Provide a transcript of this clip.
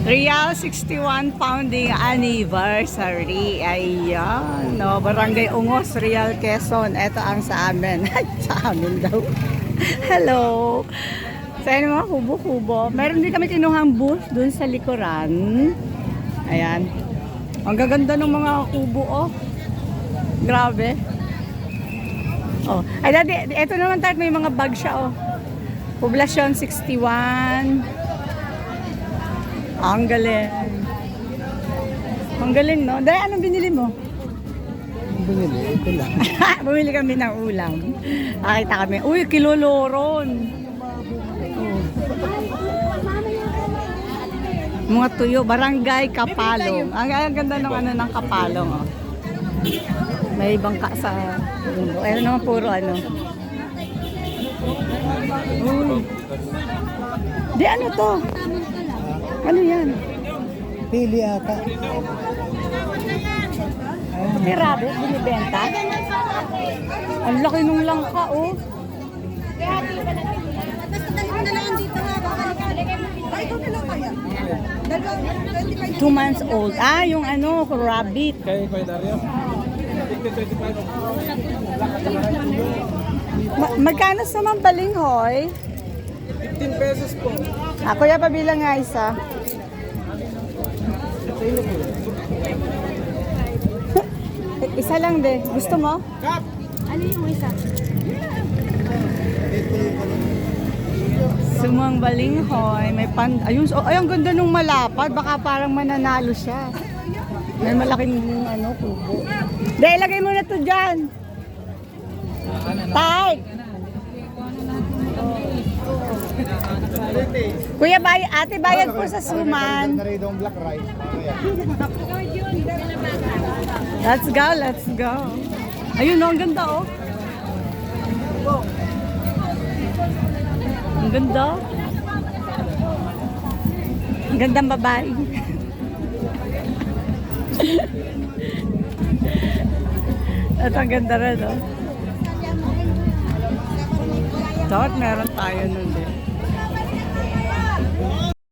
Real 61 pounding anniversary. Ayan. No, Barangay Ungos, Real Quezon. Ito ang sa amin. sa amin daw. Hello. Sa inyo mga kubo-kubo. Meron din kami kinuhang booth dun sa likuran. Ayan. Ang gaganda ng mga kubo, oh. Grabe. Oh. Ay, dati, ito naman tayo, may mga bag siya, oh. Poblasyon 61. Ang galing. Ang galing, no? Dahil anong binili mo? Binili, ito lang. Bumili kami ng ulam. Nakita kami, uy, kiloloron. Oh. Mga tuyo, barangay Kapalong. Ang, ang ganda ng ano ng Kapalong. Oh. May bangka sa mundo. Ayun naman puro ano. Uy. Di ano to? Ano yan? Pili ata. Rabbit, binibenta. Ang laki nung langka, oh. Basta dali mo na lang dito ha. Ay, ikaw na lang kaya. Dalawa, 25 Two months old. Ah, yung ano, rabbit. Kaya Kuya Dario? Ma- magkano sa mga balinghoy? 15 pesos po. Ah, kuya, pabilang nga isa. isa lang de. Gusto mo? Kap! Ano yung isa? Sumang balinghoy. May pan... Ayun, oh, ay, ang ganda nung malapad. Baka parang mananalo siya. May malaking ano, kubo. De, ilagay mo na to dyan. Tay! Kuya, bay ate, bayad po sa suman. Naridong black rice. Let's go, let's go. Ayun, oh, ang ganda, oh. Ang ganda. Ang gandang babae. At ang ganda rin, oh. Dapat meron tayo nun din.